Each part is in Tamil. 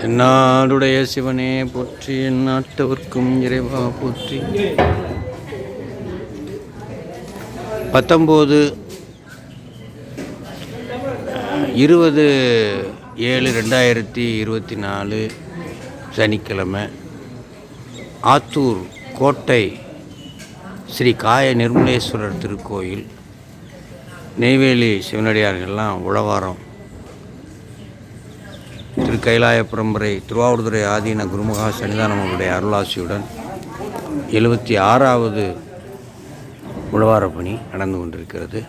தென்னாடுடைய சிவனே போற்றி எந்நாட்டவர்க்கும் இறைவா போற்றி. பத்தொம்போது இருபது ஏழு ரெண்டாயிரத்தி இருபத்தி நாலு சனிக்கிழமை ஆத்தூர் கோட்டை ஸ்ரீ காய நிர்மலேஸ்வரர் திருக்கோயில் நெய்வேலி சிவனடியார்கள்லாம் உழவாரம் திரு கைலாய பரம்பரை திருவாவூர்துறை ஆதீன குருமகா சன்னிதானம் அவருடைய அருளாசியுடன் எழுபத்தி ஆறாவது உழவார பணி நடந்து கொண்டிருக்கிறது.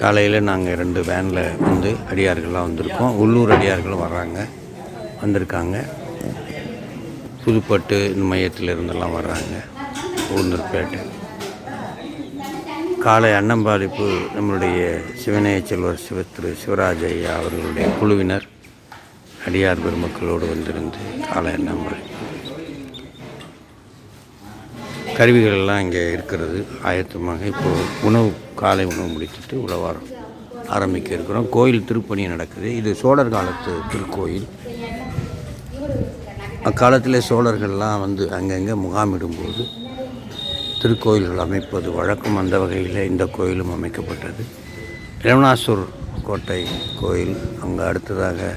காலையில் நாங்கள் ரெண்டு வேனில் வந்து அடியார்கள்லாம் வந்திருக்கோம். உள்ளூர் அடியார்களும் வர்றாங்க வந்திருக்காங்க. புதுப்பட்டு இந்த மையத்தில் இருந்தெல்லாம் வர்றாங்க உளுந்தூர்பேட்டை. காலை அன்னம்பாளிப்பு நம்மளுடைய சிவநேய செல்வர் சிவ திரு சிவராஜ ஐயா அவர்களுடைய குழுவினர். அடியார் பெருமக்களோடு வந்திருந்து காலை அன்னம்பாளி கருவிகளெல்லாம் இங்கே இருக்கிறது. ஆயத்தமாக இப்போது உணவு காலை உணவு முடித்துட்டு உழவாரம் ஆரம்பிக்க இருக்கிறோம். கோயில் திருப்பணி நடக்குது. இது சோழர் காலத்து திருக்கோயில். அக்காலத்தில் சோழர்கள்லாம் வந்து அங்கங்கே முகாமிடும்போது திருக்கோயில்கள் அமைப்பது வழக்கம். அந்த வகையில் இந்த கோயிலும் அமைக்கப்பட்டது. இளவனாசூர் கோட்டை கோயில் அங்கே அடுத்ததாக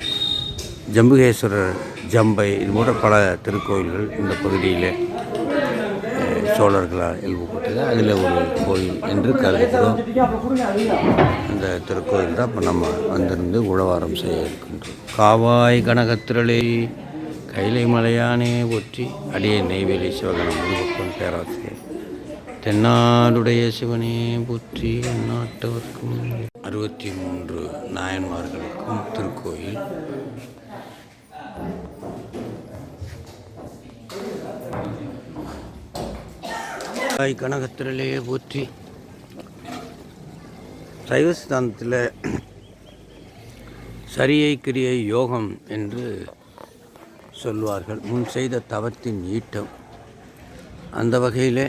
ஜம்புகேஸ்வரர் ஜம்பை இது போன்ற பல திருக்கோயில்கள் இந்த பகுதியில் சோழர்களால் எழுப்பப்பட்டது அதில் ஒரு கோயில் என்று கருதுகிறோம். அந்த திருக்கோயில் தான் இப்போ நம்ம வந்திருந்து உழவாரம் செய்ய இருக்கின்றோம். காவாய் கனகத்திரளே கைலை மலையானே ஒற்றி அடியே நெய்வேலி சிவகணம் முருகப்பன் பேராசிரியர். தென்னாடுடைய சிவனே போற்றி நாட்டவர்க்கும். அறுபத்தி மூன்று நாயன்மார்களுக்கும் திருக்கோயில். தாய் கனகத்திரலேயே போற்றி. சைவஸ்தானத்தில் சரியை கிரியை யோகம் என்று சொல்வார்கள். முன் செய்த தவத்தின் ஈட்டம். அந்த வகையில்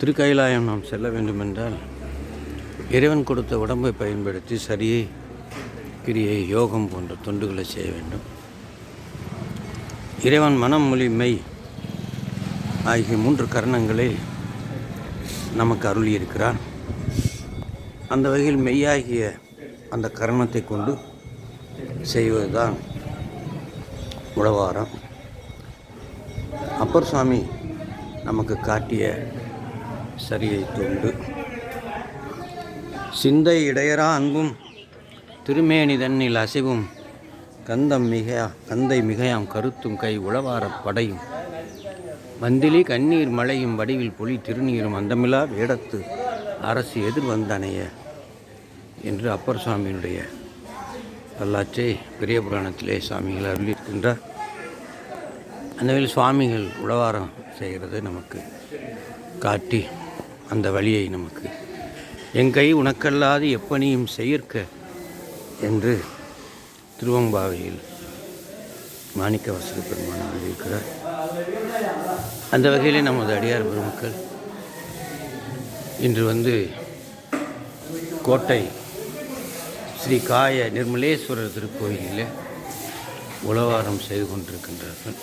திருக்கைலாயம் நாம் செல்ல வேண்டுமென்றால் இறைவன் கொடுத்த உடம்பை பயன்படுத்தி சரியை கிரியை யோகம் போன்ற தொண்டுகளை செய்ய வேண்டும். இறைவன் மனம் மொழி மெய் ஆகிய மூன்று கரணங்களை நமக்கு அருளியிருக்கிறார் அந்த வகையில் மெய்யாகிய அந்த கரணத்தை கொண்டு செய்வதுதான் உழவாரம் அப்பர் சுவாமி நமக்கு காட்டிய சரியை தொண்டு. சிந்தை இடையரா அன்பும் திருமேனி தன்னில் அசைவும் கந்தம் மிகையா கந்தை மிகையாம் கருத்தும் கை உழவாரப் படையும். வந்திலி கண்ணீர் மழையும் வடிவில் பொலி திருநீரும் அந்தமில்லா வேடத்து அரசு எதிர் வந்தனைய என்று அப்பர் சுவாமியினுடைய வரலாற்றை பெரிய புராணத்திலே சுவாமிகள் அருளியிருக்கின்றார். அந்த வகையில் சுவாமிகள் உழவாரம் செய்கிறது நமக்கு காட்டி அந்த வழியை நமக்கு. என் கை உனக்கல்லாது எப்பணியும் செய்யற்க? என்று திருவம்பாவையில் மாணிக்க வசதி பெருமான் எழுதியிருக்கிறார் அந்த வகையிலே நமது அடியார் பெருமக்கள் இன்று வந்து கோட்டை ஸ்ரீ காய நிர்மலேஸ்வரர் திருக்கோயிலில் உழவாரம் செய்து கொண்டிருக்கின்றார்கள்.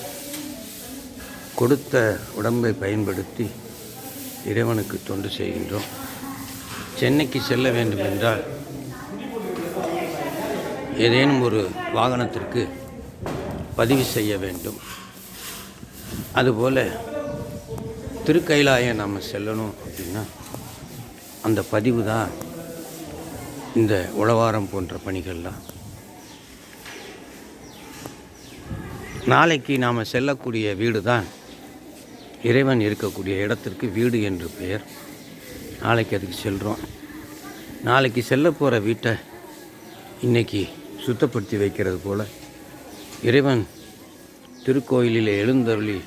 கொடுத்த உடம்பை பயன்படுத்தி இறைவனுக்கு தொண்டு செய்கின்றோம். சென்னைக்கு செல்ல வேண்டும் என்றால் ஏதேனும் ஒரு வாகனத்திற்கு பதிவு செய்ய வேண்டும். அதுபோல் திருக்கைலாயம் நாம் செல்லணும் அப்படின்னா அந்த பதிவு தான் இந்த உழவாரம் போன்ற பணிகள்லாம். நாளைக்கு நாம் செல்லக்கூடிய வீடு தான் இறைவன் இருக்கக்கூடிய இடத்திற்கு வீடு என்று பெயர். நாளைக்கு அதுக்கு செல்கிறோம் நாளைக்கு செல்ல போகிற வீட்டை இன்னைக்கு சுத்தப்படுத்தி வைக்கிறது போல் இறைவன் திருக்கோயிலில் எழுந்தருளி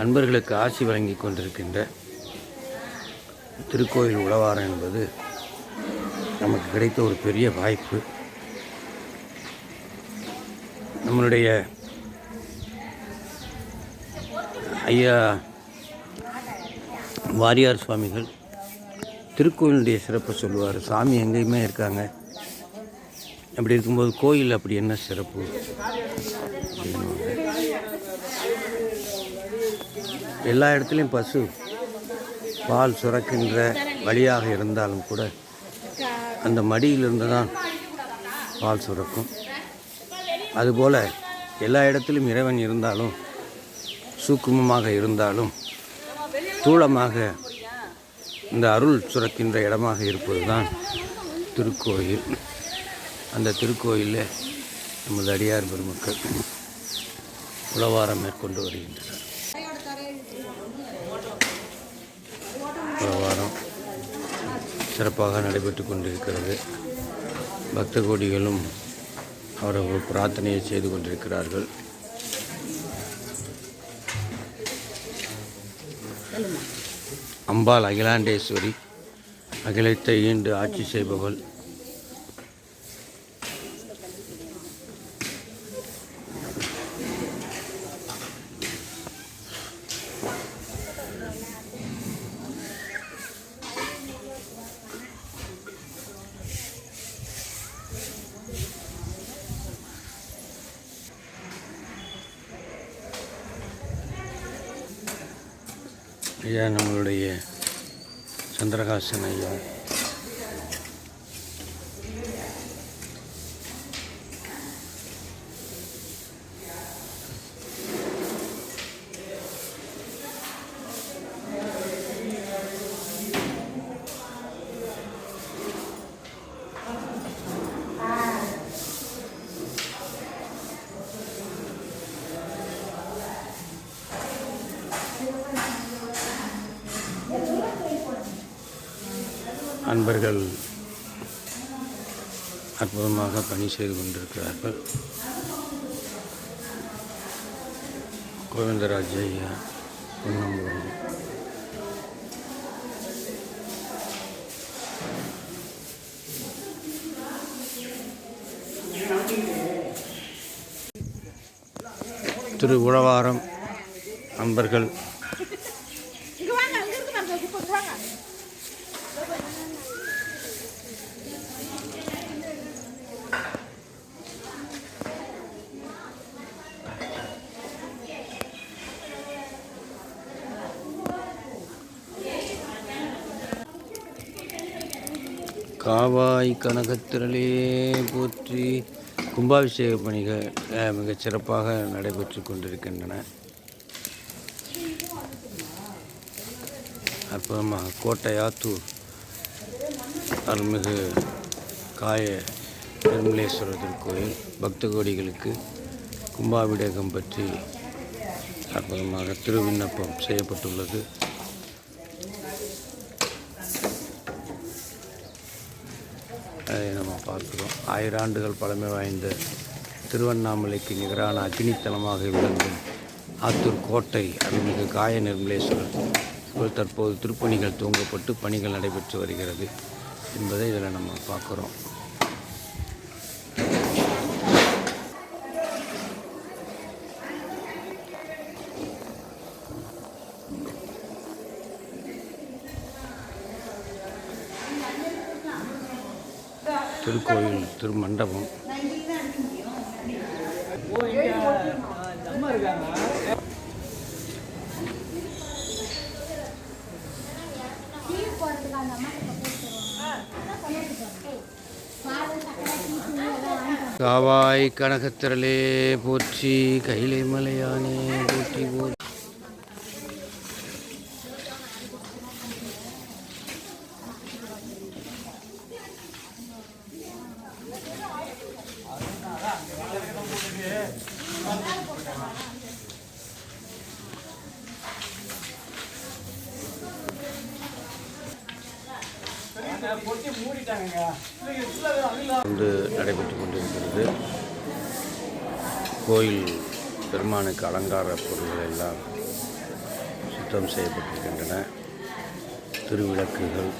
அன்பர்களுக்கு ஆசி வழங்கி கொண்டிருக்கின்ற திருக்கோயில் உழவாரம் என்பது நமக்கு கிடைத்த ஒரு பெரிய வாய்ப்பு. நம்மளுடைய ஐயா வாரியார் சுவாமிகள் திருக்கோயிலுடைய சிறப்பை சொல்லுவார். சாமி எங்கேயுமே இருக்காங்க. அப்படி இருக்கும்போது கோயில் அப்படி என்ன சிறப்பு? அப்படின்னு எல்லா இடத்துலையும் பசு பால் சுரக்கின்ற வழியாக இருந்தாலும் கூட அந்த மடியிலிருந்து தான் பால் சுரக்கும். அதுபோல் எல்லா இடத்திலும் இறைவன் இருந்தாலும் சூக்குமமாக இருந்தாலும் தூளமாக இந்த அருள் சுரக்கின்ற இடமாக இருப்பது தான் திருக்கோயில். அந்த திருக்கோயிலில் நமது அடியார் பெருமக்கள் உளவாரம் மேற்கொண்டு வருகின்றனர். பிரவாரம் சிறப்பாக நடைபெற்று கொண்டிருக்கிறது. பக்த கோடிகளும் அவர்கள் பிரார்த்தனையை செய்து கொண்டிருக்கிறார்கள். அம்பாள் அகிலாண்டேஸ்வரி அகிலத்தை ஈண்டு ஆட்சி செய்பவள். ஐயா நம்மளுடைய சந்திரகாசன் ஐயா. நண்பர்கள் அற்புதமாக பணி செய்து கொண்டிருக்கிறார்கள். கோவிந்தராஜ் ஐயா பொன்னம்பலம் திரு உழவாரம் நண்பர்கள் காவாய் கனகத்திரளே போற்றி. கும்பாபிஷேக பணிகள் மிகச் சிறப்பாக நடைபெற்று கொண்டிருக்கின்றன. அற்புதமாக கோட்டை ஆத்தூர் அருள்மிகு காய நிர்மலேஸ்வரர் திருக்கோயில் பக்த கோடிகளுக்கு கும்பாபிடேகம் பற்றி அற்புதமாக திருவிண்ணப்பம் செய்யப்பட்டுள்ளது. நம்ம பார்க்குறோம். ஆயிரம் ஆண்டுகள் பழமை வாய்ந்த திருவண்ணாமலைக்கு நிகரான அக்னித்தலமாக விளங்கும் ஆத்தூர் கோட்டை அருள்மிகு காய நிர்மலேஸ்வரர் தற்போது திருப்பணிகள் துவங்கப்பட்டு பணிகள் நடைபெற்று வருகிறது என்பதை இதில் நம்ம பார்க்குறோம். திரு திருமண்டபம். காவாய் கனகத்திரலே போற்றி கைலை மலையானே போற்றி போற்றி. வந்து நடைபெற்று கொண்டிருக்கிறது. கோயில் பெருமானுக்கு அலங்கார பொருள்கள் எல்லாம் சுத்தம் செய்யப்பட்டிருக்கின்றன. திருவிளக்குகள்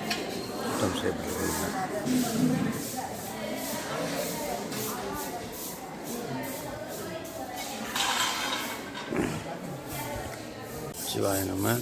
சுத்தம் செய்யப்பட்டிருக்கின்றன. சிவாய நம்ம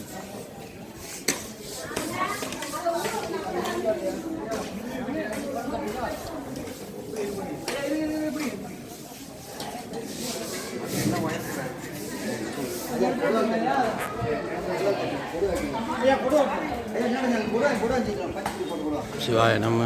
சிவாய நம்ம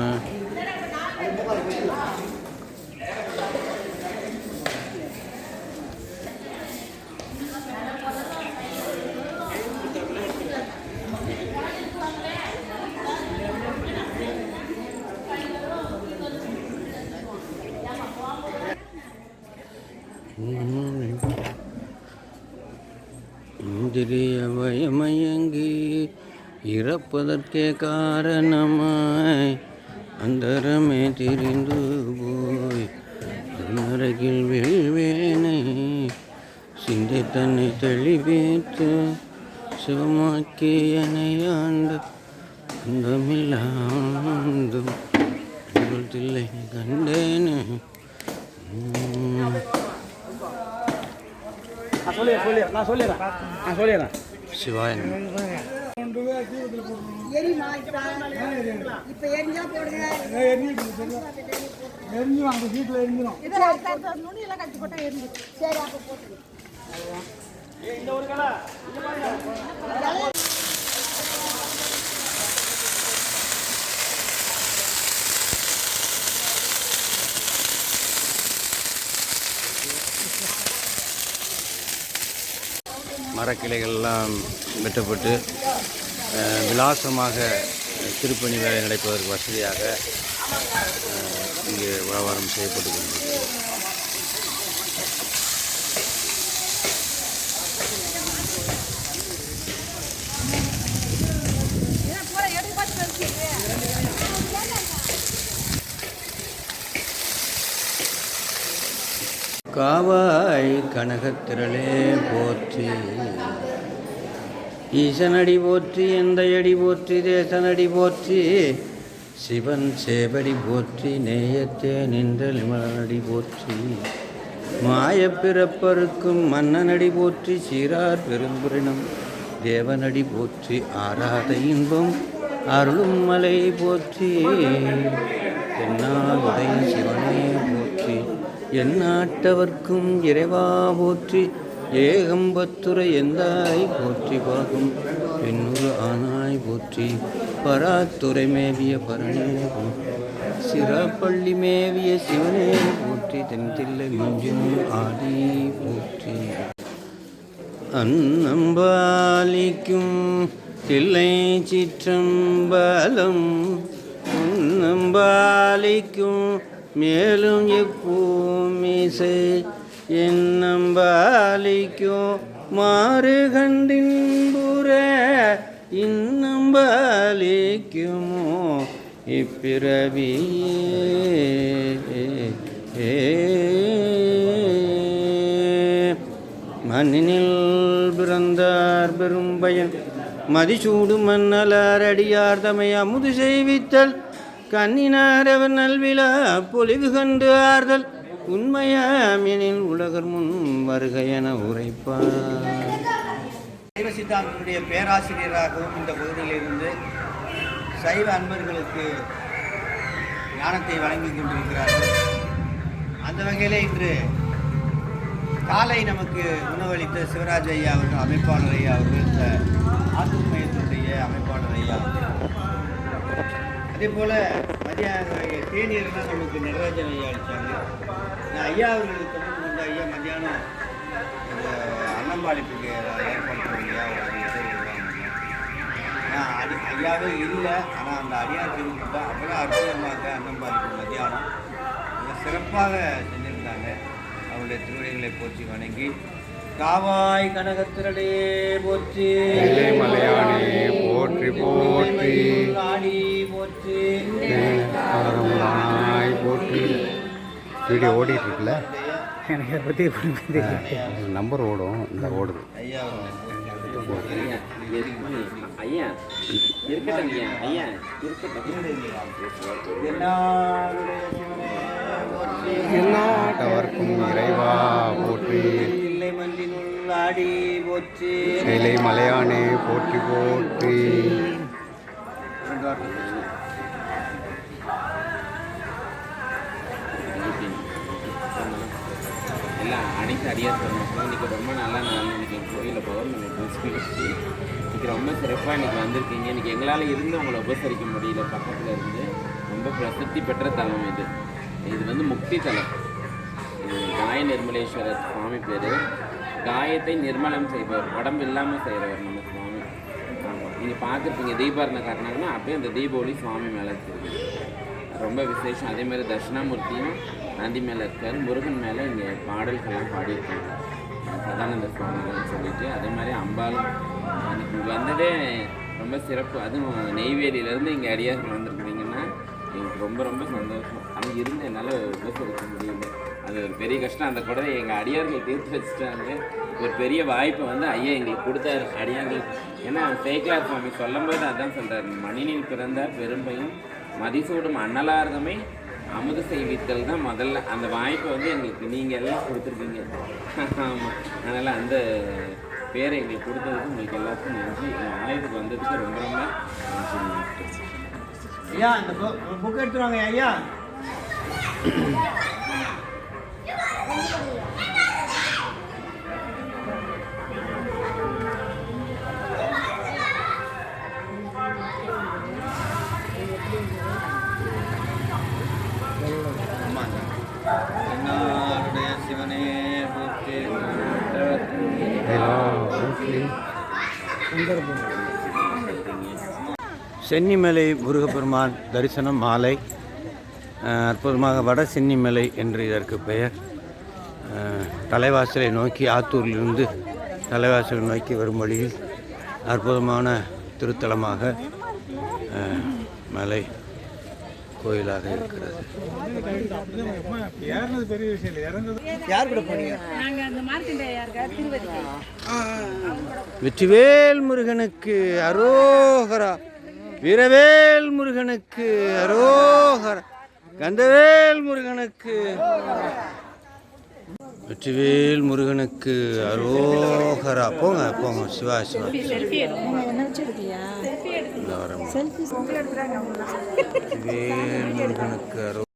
இந்திரிய பயமயங்கி இறப்பதற்கே காரணமாய் அந்தரமே திரிந்து போய் திருநரகில் வீழ்வேனை. சிந்தை தன்னை தெளிவேற்று சிவமாக்கி அணையாண்டு அந்தமில்லாண்டும் தில்லை கண்டேனே. உம். நான் சொல்லிடுறேன் சொல்லிடுறேன் நான் சொல்லிடுறேன் நான் சொல்லிடுறேன் சிவாய நம. எரியுமா எரிஞ்சா போடுங்க எரிஞ்சிடும் அந்த வீட்டில் எரிஞ்சிடும் மரக்கிளைகள்லாம் வெட்டப்பட்டு விலாசமாக திருப்பணி வேலை நடப்பதற்கு வசதியாக இங்கே வியாபாரம் செய்யப்பட்டு கொண்டிருக்கிறது. காவாய் கனகத்திரளே போற்றி. ஈசனடி போற்றி எந்தையடி போற்றி தேசனடி போற்றி. சிவன் சேவடி போற்றி நேயத்தே நின்றலிமலனடி போற்றி. மாயப் பிறப்பருக்கும் மன்னனடி போற்றி சீரார் பெரும்புரினம் தேவனடி போற்றி. ஆராத இன்பம் அருளும் மலை போற்றி. தென்னாவுடைய சிவனே போற்றி எந்நாட்டவர்க்கும் இறைவா போற்றி ஏகம்பத்துரை எந்தாய் போற்றி பாகும். பெண்ணுரு ஆனாய் போற்றி பராத்துறை மேவிய பரணே சிறப்பள்ளி மேவிய சிவனே போற்றி தென்தில்லை மஞ்சும் ஆடி போற்றி. அன்னம்பாலிக்கும் தில்லை சிற்றம்பலம் அன்னம்பாலிக்கும் மேலும் எப்பூமிசை என்னம்பாலிக்கும் மாறு கண்டின்புற இன்னம்பாலிக்குமோ இப்பிறவியே. மண்ணினில் பிறந்தார் பெரும்பயன் மதிசூடு மன்னலார் அடியார் தமை அமுது செய்வித்தல் கண்ணினாரவர் நல்விழா பொலிவு கண்டு ஆறுதல். உண்மையாமெனில் உலகர் முன் வருக என உரைப்பார். சைவ சித்தாந்தனுடைய பேராசிரியராகவும் இந்த பகுதியிலிருந்து சைவ அன்பர்களுக்கு ஞானத்தை வழங்கி கொண்டிருக்கிறார்கள். அந்த வகையில் இன்று காலை நமக்கு உணவளித்த சிவராஜ் ஐயா அவர்கள் அமைப்பாளர் ஐயா அவர்கள் இந்த ஆத்திரமயத்தினுடைய அமைப்பாளர் ஐயா அதே போல் மதியானம் தேநீர்லாம் நமக்கு நடராஜன் ஐயா அளித்தாங்க நான் ஐயா அவர்களுக்கு தொடர்பு கொண்ட ஐயா மத்தியானம் இந்த அன்னம்பாளிப்புக்கு ஏற்பாடு ஐயா ஒரு நான் அடி ஐயாவே இல்லை. ஆனால் அந்த அடியார் திருவிழா அவ்வளோ அற்புதமாக அன்னம்பாளிப்பு மத்தியானம் சிறப்பாக செஞ்சுருந்தாங்க. அவருடைய திருவடிகளை போற்றி வணங்கி காவாய் கனகத்திரடே போற்றி. மலையானே போற்றி போற்றி. ஆடி போற்றி. போற்றி. வீடியோ ஓடிட்டு இருக்குல்ல எனக்கு அதை பற்றி நம்பர் ஓடும். இந்த ஓடுது. ஐயா இருக்கட்டும் ஐயா ஐயா இருக்கட்டும். நாட்டவர்க்கும் இறைவா போற்றி. ஆடி போற்றி சேலை மலையானே போற்றி போற்றி. எல்லாம் அனைத்து அடியார் மக்களும் இன்றைக்கி ரொம்ப நல்ல நாள் இன்றைக்கி எங்கள் கோயிலில் பூஜை வச்சு இன்றைக்கி ரொம்ப சிறப்பாக இன்றைக்கி வந்திருக்கீங்க. இன்றைக்கி எங்களால் இருந்து உங்களை உபசரிக்க முடியல. பக்கத்தில் இருந்து ரொம்ப பிரசித்தி பெற்ற தலம் இது. இது வந்து முக்தி தலம். இது காய நிர்மலேஸ்வரர் சுவாமி பேர். காயத்தை நிர்மலம் செய்பவர் உடம்பு இல்லாமல் செய்கிறவர் நம்ம சுவாமி. ஆமாம் நீங்கள் பார்த்துருப்பீங்க தீபாரண காட்டினாங்கன்னா அப்படியே அந்த தீபாவளி சுவாமி மேலே இருக்குது ரொம்ப விசேஷம். அதே மாதிரி தட்சிணாமூர்த்தியும் நந்தி மேலே இருக்கார். முருகன் மேலே இங்கே பாடல்கள்லாம் பாடியிருக்காங்க. சதானந்த சுவாமிகள்னு சொல்லிட்டு. அதே மாதிரி அம்பாலும் எனக்கு இங்கே வந்ததே ரொம்ப சிறப்பு. அதுவும் நெய்வேலியிலேருந்து இங்கே அடியார்கள் வந்திருக்கிறீங்கன்னா எனக்கு ரொம்ப ரொம்ப சந்தோஷம். அங்கே இருந்து என்னால் உபசரிக்க முடியல. அது ஒரு பெரிய கஷ்டம். அந்த குடவை எங்கள் அடியார்கள் தீர்த்து வச்சுட்டாங்க. ஒரு பெரிய வாய்ப்பை வந்து ஐயா எங்களுக்கு கொடுத்தாரு. அடியார்கள். ஏன்னா சேக்கியார் சுவாமி சொல்லும்போது அதான் சொல்கிறார் மணினில் பிறந்தார் பெரும்பையும் மதிசூடும் அன்னலார்தமே அமுது செய்வித்தல் தான் முதல்ல. அந்த வாய்ப்பை வந்து எங்களுக்கு நீங்கள் எல்லாம் கொடுத்துருக்கீங்க. ஆமாம் அதனால் அந்த பேரை எங்களுக்கு கொடுத்ததுக்கு உங்களுக்கு எல்லாத்துக்கும் நன்றி. என் வந்ததுக்கு ரொம்ப ரொம்ப ஐயா இந்த புக் எடுத்துருவாங்க ஐயா. சென்னிமலை முருகப்பெருமான் தரிசனம் மாலை அற்புதமாக வட சென்னிமலை என்று இதற்கு பெயர். தலைவாசலை நோக்கி ஆத்தூரிலிருந்து தலைவாசலை நோக்கி வரும் வழியில் அற்புதமான திருத்தலமாக மலை கோயிலாக இருக்கிறது. யார் வெற்றிவேல் முருகனுக்கு அரோகரா வீரவேல் முருகனுக்கு அரோகரா கந்தவேல் முருகனுக்கு வெற்றிவேல் முருகனுக்கு அரோகரா. போங்க போங்க சிவா சிவா. வெற்றிவேல் முருகனுக்கு அரோ